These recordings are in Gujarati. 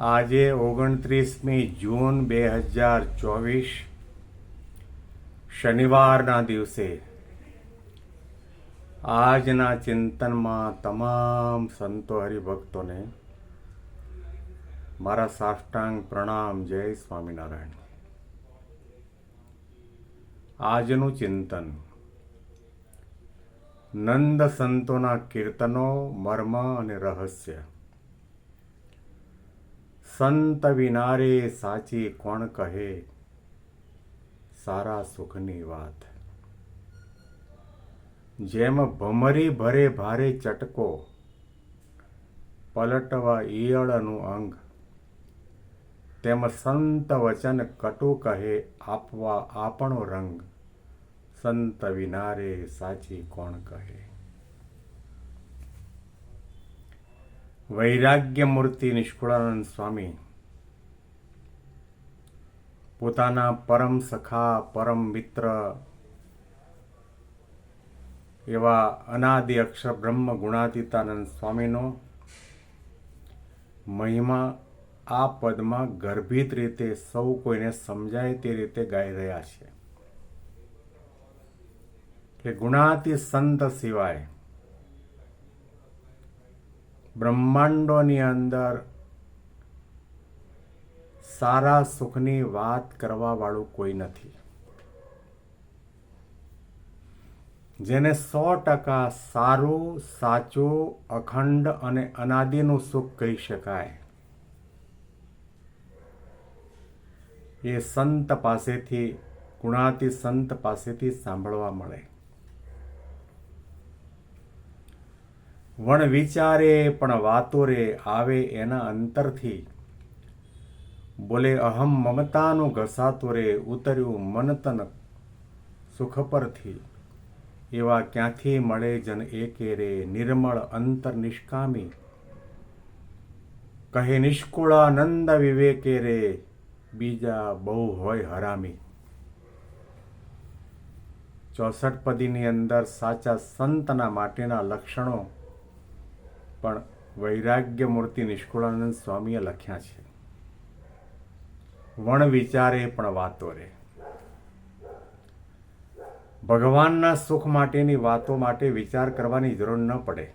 આજે ઓગણત્રીસમી જૂન બે હજાર ચોવીસ, શનિવારના દિવસે આજના ચિંતનમાં તમામ સંતો હરિભક્તોને મારા સાષ્ટાંગ પ્રણામ, જય સ્વામિનારાયણ. આજનું ચિંતન, નંદ સંતોના કીર્તનો, મર્મ અને રહસ્ય. સંત વિનારે સાચી કોણ કહે? સારા સુખની વાત. જેમ ભમરી ભરે ભારે ચટકો, પલટવા ઈયળનું અંગ. તેમ સંત વચન કટુ કહે, આપવા આપણો રંગ. સંત વિનારે સાચી કોણ કહે? વૈરાગ્ય મૂર્તિ નિષ્કુળાનંદ સ્વામી. પોતાના પરમ સખા, પરમ મિત્ર એવા અનાદિ અક્ષર બ્રહ્મ ગુણાતીતાનંદ સ્વામીનો મહિમા આ પદમાં ગર્ભિત રીતે સૌ કોઈને સમજાય તે રીતે ગાઈ રહ્યા છે. કે ગુણાતી સંત સિવાય બ્રહ્માંડોની અંદર સારા સુખની વાત કરવાવાળું કોઈ નથી. જેને સો ટકા સારું, સાચું, અખંડ અને અનાદિનું સુખ કહી શકાય. એ સંત પાસેથી, ગુણાતી સંત પાસેથી સાંભળવા મળે. વણ વિચારે પણ વાતો રે આવે એના અંતરથી. બોલે, અહમ મમતાનું ઘસાતો રે ઉતર્યું મનતન સુખ પરથી એવા ક્યાંથી મળે જન એકે રે નિર્મળ અંતર નિષ્કામી. કહે, નિષ્કુળાનંદ વિવેકે રે બીજા બહુ હોય હરામી. ચોસઠ પદીની અંદર સાચા સંતના માટેના લક્ષણો પણ વૈરાગ્ય મૂર્તિ નિષ્કુળાનંદ સ્વામીએ લખ્યા છે. વણ વિચારે પણ વાતો રે. ભગવાનના સુખ માટેની વાતો માટે વિચાર કરવાની જરૂર ન પડે.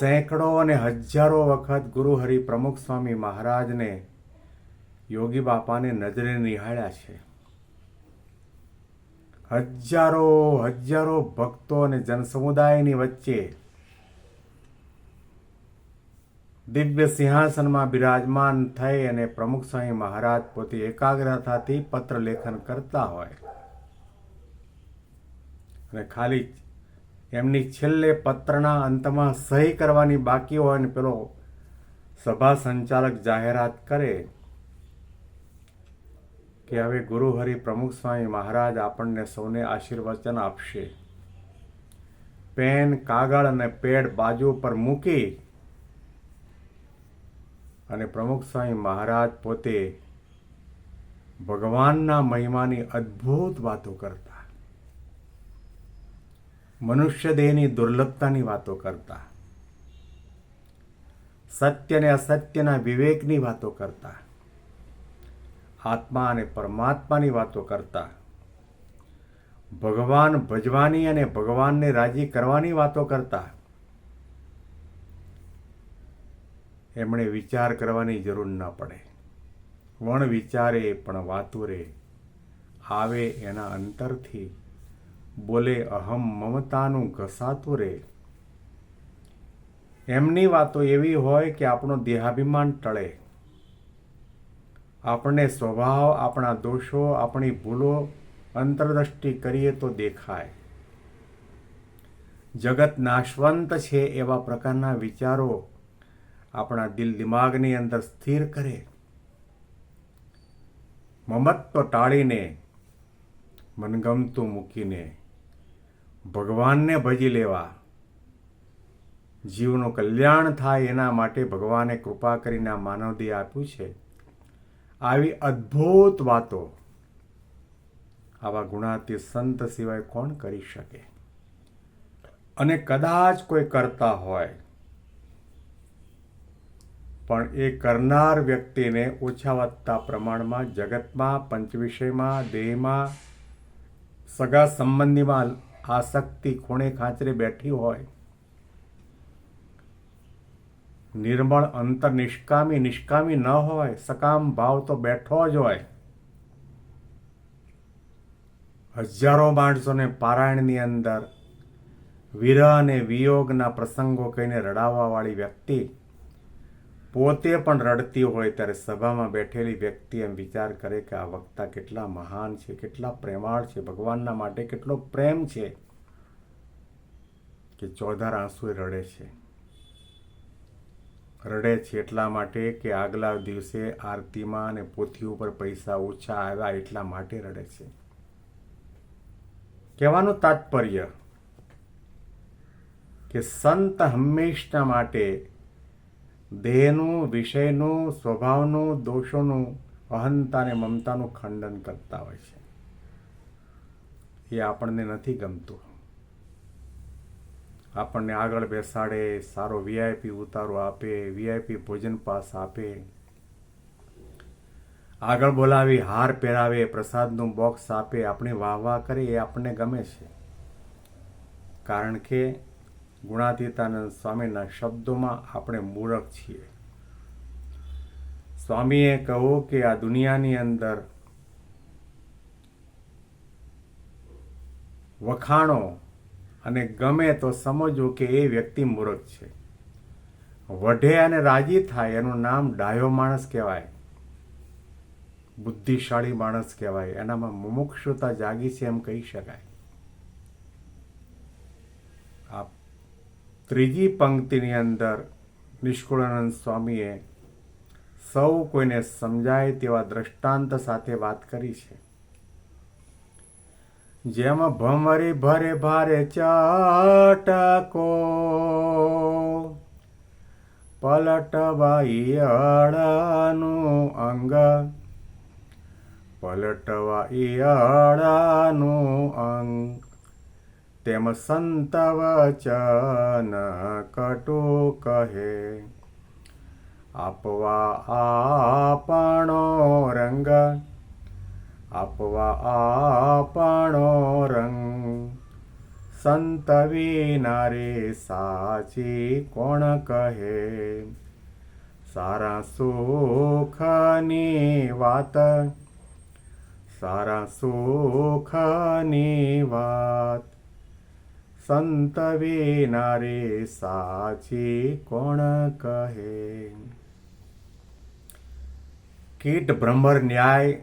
સેંકડો અને હજારો વખત ગુરુ હરિ પ્રમુખ સ્વામી મહારાજને યોગી બાપાને નજરે નિહાળ્યા છે. હજારો હજારો ભક્તો અને જનસમુદાયની વચ્ચે દિવ્ય સિંહાસનમાં બિરાજમાન થઈ અને પ્રમુખ સ્વામી મહારાજ પોતે એકાગ્રતાથી પત્ર લેખન કરતા હોય. અને ખાલી એમની છેલ્લે પત્રના અંતમાં સહી કરવાની બાકી હોય અને પેલો સભા સંચાલક જાહેરાત કરે કે હવે ગુરુ હરિ પ્રમુખ સ્વામી મહારાજ આપણને સૌને આશીર્વચન આપશે. પેન, કાગળ અને પેડ બાજુ પર મૂકી અને પ્રમુખ સ્વામી મહારાજ પોતે ભગવાનના મહિમાની અદ્ભુત વાતો કરતા. મનુષ્ય દેહની દુર્લભતાની વાતો કરતા. સત્ય અને અસત્યના વિવેકની વાતો કરતા. આત્મા અને પરમાત્માની વાતો કરતા. ભગવાન ભજવાની અને ભગવાનને રાજી કરવાની વાતો કરતા. એમણે વિચાર કરવાની જરૂર ન પડે. વણ વિચારે, પણ વાતુરે. આવે એના અંતરથી. બોલે, અહમ મમતાનું ઘસાતું રે. એમની વાતો એવી હોય કે આપણો દેહાભિમાન ટળે. આપણને સ્વભાવ, આપણા દોષો, આપણી ભૂલો અંતરદ્રષ્ટિ કરીએ તો દેખાય. જગત નાશવંત છે એવા પ્રકારના વિચારો આપણા દિલ દિમાગની અંદર સ્થિર કરે. મમત્વ ટાળીને, મનગમતું મૂકીને, ભગવાનને ભજી લેવા. જીવનું કલ્યાણ થાય એના માટે ભગવાને કૃપા કરીને આ માનવદેહ આપ્યું છે. આવી અદ્ભુત વાતો આવા ગુણાતી સંત સિવાય કોણ કરી શકે? અને કદાચ કોઈ કરતા હોય પણ એ કરનાર વ્યક્તિને ઓછા વધતા પ્રમાણમાં જગતમાં, પંચવિષયમાં, દેહમાં, સગા સંબંધીમાં આસક્તિ ખૂણે ખાંચરે બેઠી હોય. નિર્મળ અંતર નિષ્કામી નિષ્કામી ન હોય. સકામ ભાવ તો બેઠો જ હોય. હજારો માણસોને પારાયણની અંદર વિરહ અને વિયોગના પ્રસંગો કહીને રડાવવાવાળી વ્યક્તિ પોતે પણ રડતી હોય ત્યારે સભામાં બેઠેલી વ્યક્તિ એમ વિચાર કરે કે આ વક્તા કેટલા મહાન છે, કેટલા પ્રેમાળ છે, ભગવાનના માટે કેટલો પ્રેમ છે કે ચોધાર આંસુએ રડે છે. રડે છે એટલા માટે કે આગલા દિવસે આરતીમાં અને પોથી ઉપર પૈસા ઓછા આવ્યા એટલા માટે રડે છે. કહેવાનું તાત્પર્ય કે સંત હંમેશના માટે દેહનું, વિષયનું, સ્વભાવનું, દોષોનું અહંતા અને મમતાનું ખંડન કરતા હોય છે. એ આપણને નથી ગમતું. આપણને આગળ બેસાડે, સારો વીઆઈપી ઉતારો આપે વીઆઈપી ભોજન પાસ આપે. આગળ બોલાવી, હાર પહેરાવે, પ્રસાદનું બોક્સ આપે, આપણે વાહ વાહ કરે એ આપણને ગમે છે. કારણ કે ગુણાતીતાનંદ સ્વામીના શબ્દોમાં આપણે મૂરખ છીએ. સ્વામીએ કહ્યું કે આ દુનિયાની અંદર વખાણો અને ગમે તો સમજવું કે એ વ્યક્તિ મૂરખ છે. વઢે અને રાજી થાય એનું નામ ડાયો માણસ કહેવાય. બુદ્ધિશાળી માણસ કહેવાય. એનામાં મુમુક્ષુતા જાગી છે એમ કહી શકાય આ ત્રીજી પંક્તિની અંદર નિષ્કુળાનંદ સ્વામીએ સૌ કોઈને સમજાય તેવા દ્રષ્ટાંત સાથે વાત કરી છે. જેમ ભમરી ભરે ભારે ચાટકો, પલટવાઈ અડાનું અંગ પલટવા ઈયાળાનું અંગ તેમ સંત વચન કટો કહે. આપવા આપણો રંગ, આપવા આપણો રંગ. સંત વિના સાચી કોણ કહે? સારા સુખની વાત, સારા સુખની વાત. સંત વિનારે સાચી કોણ કહે? કીટ ભ્રમર ન્યાય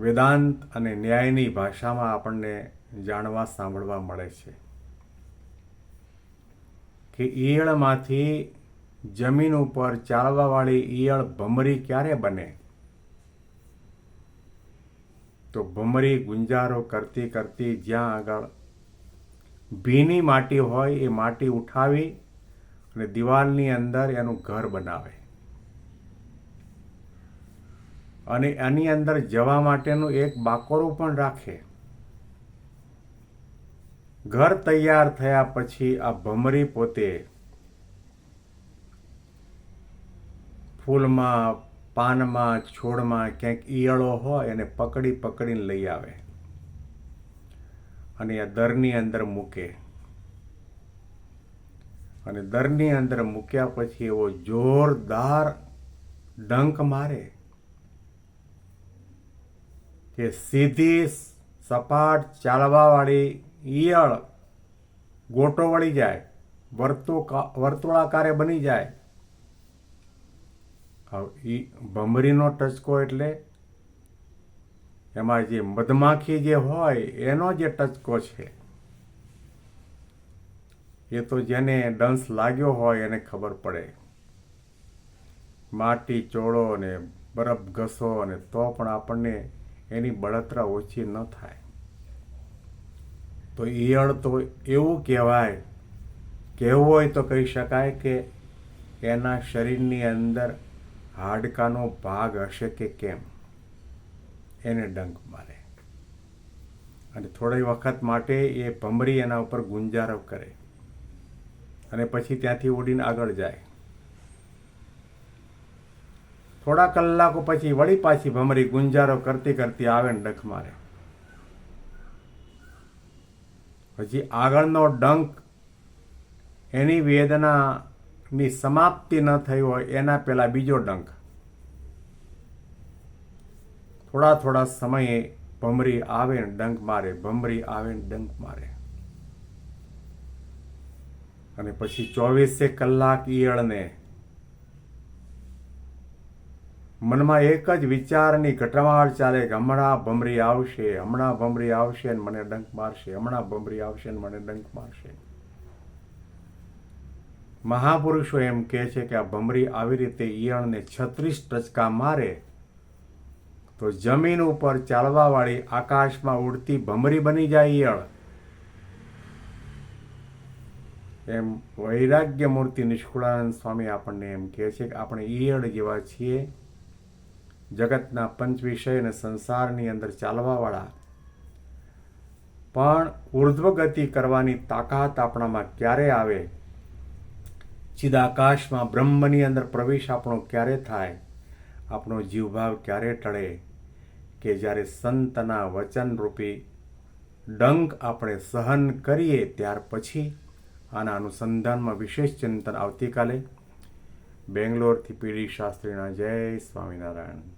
વેદાંત અને ન્યાયની ભાષામાં આપણને જાણવા, સાંભળવા મળે છે કે ઈયળમાંથી જમીન ઉપર ચાલવાવાળી ઈયળ ભમરી ક્યારે બને? તો ભમરી ગુંજારો કરતી કરતી જ્યાં આગળ ભીની માટી હોય એ માટી ઉઠાવી અને દિવાલની અંદર એનું ઘર બનાવે. અને એની અંદર જવા માટેનું એક બાકોરું પણ રાખે. ઘર તૈયાર થયા પછી આ ભમરી પોતે ફૂલમાં પાનમાં, છોડમાં ક્યાંક ઈયળો હોય એને પકડી પકડીને લઈ આવે. અને આ દરની અંદર મૂકે. અને દરની અંદર મૂક્યા પછી એવો જોરદાર ડંક મારે કે સીધી સપાટ ચાલવાવાળી ઈયળ ગોટો વળી જાય વર્તુ વર્તુળાકારે બની જાય. એ ભમરીનો ટચકો એટલે એમાં જે મધમાખી જે હોય, એનો જે ટચકો છે, એ તો જેને ડંસ લાગ્યો હોય એને ખબર પડે. માટી, ચોળો ને બરફ ઘસો અને તો પણ આપણને એની બળતરા ઓછી ન થાય. તો ઈયળ તો એવું કહેવાય, કહેવું હોય તો કહી શકાય કે એના શરીરની અંદર હાડકાનો ભાગ હશે કે કેમ? એને ડંક મારે. અને થોડી વખત માટે એ ભમરી એના ઉપર ગુંજારવ કરે. અને પછી ત્યાંથી ઉડીને આગળ જાય. થોડા કલાકો પછી વળી પાછી ભમરી ગુંજારો કરતી કરતી આવે ને ડખ મારે. પછી આગળનો ડંક એની વેદનાની સમાપ્તિ ન થઈ હોય એના પહેલા બીજો ડંક. થોડા થોડા સમયે ભમરી આવે ને ડંક મારે, ભમરી આવે ને ડંક મારે. અને પછી ચોવીસે કલાક ઈયળને મનમાં એક જ વિચારની ઘટમાળ ચાલે કે હમણાં ભમરી આવશે, હમણાં ભમરી આવશે ને મને ડંક મારશે, હમણાં ભમરી આવશે ને મને ડંક મારશે. મહાપુરુષો એમ કહે છે કે આ ભમરી આવી રીતે ઈયળને છત્રીસ ટચકા મારે, તો જમીન ઉપર ચાલવાવાળી આકાશમાં ઉડતી ભમરી બની જાય ઈયળ. એમ વૈરાગ્ય મૂર્તિ નિષ્કુળાનંદ સ્વામી આપણને એમ કહે છે કે આપણે ઈયળ જેવા છીએ, જગતના પંચ વિષય અને સંસારની અંદર ચાલવાવાળા. પણ ઉર્ધ્વ ગતિ કરવાની તાકાત આપણામાં ક્યારે આવે? ચિદાકાશમાં બ્રહ્મની અંદર પ્રવેશ આપણો ક્યારે થાય? આપણો જીવભાવ ક્યારે ટળે? કે જ્યારે સંતના વચનરૂપી ડંક આપણે સહન કરીએ ત્યાર પછી? આના અનુસંધાનમાં વિશેષ ચિંતન આવતીકાલે. બેંગ્લોરથી પીડી શાસ્ત્રીના જય સ્વામિનારાયણ.